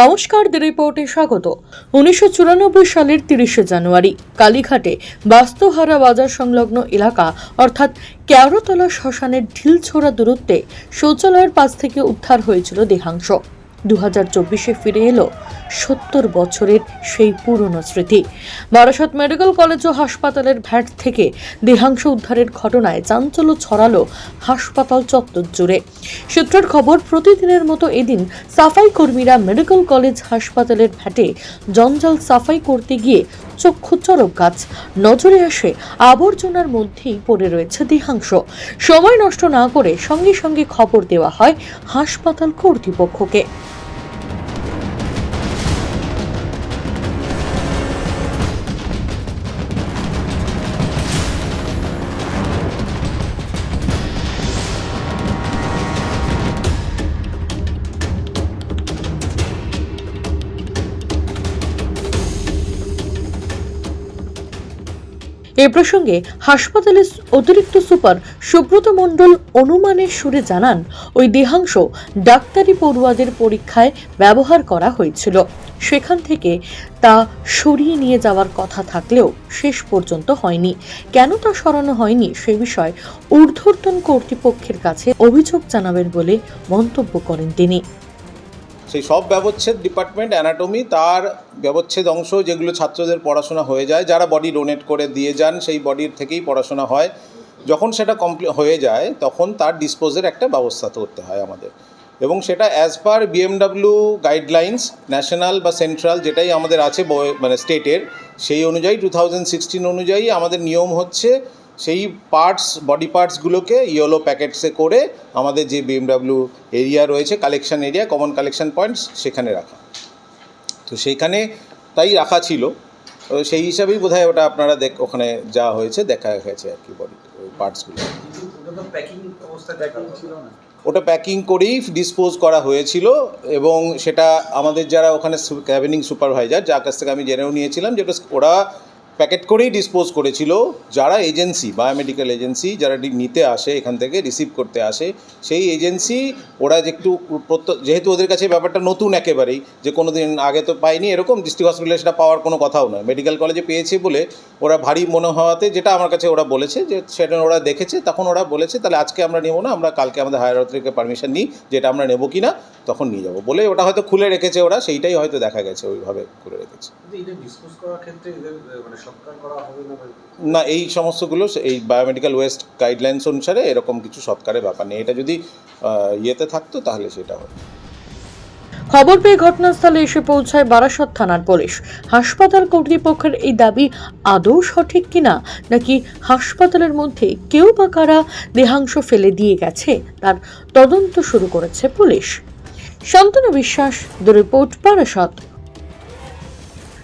নমস্কার দি রিপোর্টে স্বাগত। উনিশশো চুরানব্বই সালের তিরিশে জানুয়ারি, কালীঘাটে বাস্তুহারা বাজার সংলগ্ন এলাকা, অর্থাৎ ক্যারোতলা শ্মশানের ঢিলছোড়া দূরত্বে শৌচালয়ের পাশ থেকে উদ্ধার হয়েছিল দেহাংশ। দু হাজার চব্বিশে ফিরে এলো সত্তর বছরের সেই পুরনো স্মৃতি। বারাসত মেডিকেল কলেজ ও হাসপাতালের ভ্যাট থেকে দেহাংশ উদ্ধারের ঘটনায় চাঞ্চল্য ছড়ালো হাসপাতাল চত্বর জুড়ে। সূত্রের খবর, প্রতিদিনের মতো এদিন সাফাই কর্মীরা মেডিকেল কলেজ হাসপাতালের ভ্যাটে জঞ্জাল সাফাই করতে গিয়ে চক্ষু চরক গাছ নজরে আসে আবর্জনার মধ্যেই পড়ে রয়েছে দেহাংশ। সময় নষ্ট না করে সঙ্গে সঙ্গে খবর দেওয়া হয় হাসপাতাল কর্তৃপক্ষকে। এ প্রসঙ্গে হাসপাতালের অতিরিক্ত সুপার সুব্রত মণ্ডল অনুমানের সুরে জানান, ওই দেহাংশ ডাক্তারি পড়ুয়াদের পরীক্ষায় ব্যবহার করা হয়েছিল। সেখান থেকে তা সরিয়ে নিয়ে যাওয়ার কথা থাকলেও শেষ পর্যন্ত হয়নি। কেন তা সরানো হয়নি সে বিষয়ে ঊর্ধ্বতন কর্তৃপক্ষের কাছে অভিযোগ জানাবেন বলে মন্তব্য করেন তিনি। সেই সব ব্যবচ্ছেদ ডিপার্টমেন্ট অ্যানাটমি তার ব্যবচ্ছেদ অংশ যেগুলো ছাত্রদের পড়াশোনা হয়ে যায়। যারা বডি ডোনেট করে দিয়ে যান, সেই বডির থেকেই পড়াশোনা হয়। যখন সেটা কমপ্লি হয়ে যায়, তখন তার ডিসপোজের একটা ব্যবস্থা করতে হয় আমাদের। এবং সেটা as per BMW guidelines national বা সেন্ট্রাল যেটাই আমাদের আছে মানে স্টেটের সেই অনুযায়ী টু থাউজেন্ড সিক্সটিন অনুযায়ী আমাদের নিয়ম হচ্ছে সেই পার্টস বডি পার্টসগুলোকে ইয়েলো প্যাকেটসে করে আমাদের যে বিএমডাব্লিউ এরিয়া রয়েছে collection area common collection points সেখানে রাখা। তো সেইখানে তাই রাখা ছিল। তো সেই হিসাবেই বোধহয় ওটা আপনারা দেখ ওখানে যা হয়েছে দেখা গেছে আর কি বডি পার্টসগুলো ওটা প্যাকিং করেই ডিসপোজ করা হয়েছিল এবং সেটা আমাদের যারা ওখানে ক্যাবিনিং সুপারভাইজার যার কাছ থেকে আমি জেনেও নিয়েছিলাম যেটা ওরা প্যাকেট করেই ডিসপোজ করেছিল যারা এজেন্সি, বায়োমেডিক্যাল এজেন্সি, যারা নিতে আসে, এখান থেকে রিসিভ করতে আসে, সেই এজেন্সি ওরা যে একটু যেহেতু ওদের কাছে ব্যাপারটা নতুন একেবারেই, যে কোনো দিন আগে তো পাইনি এরকম ডিস্ট্রিক্ট হসপিটালে সেটা পাওয়ার কোনো কথাও নয়। মেডিকেল কলেজে পেয়েছে বলে ওরা ভারী মনে হওয়াতে যেটা আমার কাছে ওরা বলেছে, যে সেটা ওরা দেখেছে, তখন ওরা বলেছে, তাহলে আজকে আমরা নেব না, আমরা কালকে আমাদের হায়ার অথরিটিকে পারমিশন নিই, যেটা আমরা নেব কি না তখন নিয়ে যাব। বলে ওটা হয়তো খুলে রেখেছে ওরা, সেইটাই হয়তো দেখা গেছে, ওইভাবে খুলে রেখেছে। ডিসপোজ করার ক্ষেত্রে না এই সমস্তগুলো এই বায়োমেডিক্যাল ওয়েস্ট গাইডলাইন্স অনুসারে এরকম কিছু সৎকারের ব্যাপার নেই। এটা যদি ইয়েতে থাকতো তাহলে সেটা হয় খবর পেয়ে ঘটনাস্থলে এসে পৌঁছায় বারাসত থানার পুলিশ। হাসপাতাল কর্তৃপক্ষের এই দাবি আদৌ সঠিক কিনা নাকি হাসপাতালের মধ্যে কেউ বা কারা দেহাংশ ফেলে দিয়ে গেছে তার তদন্ত শুরু করেছে পুলিশ। শান্তনু বিশ্বাস দ্য রিপোর্ট বারাসত।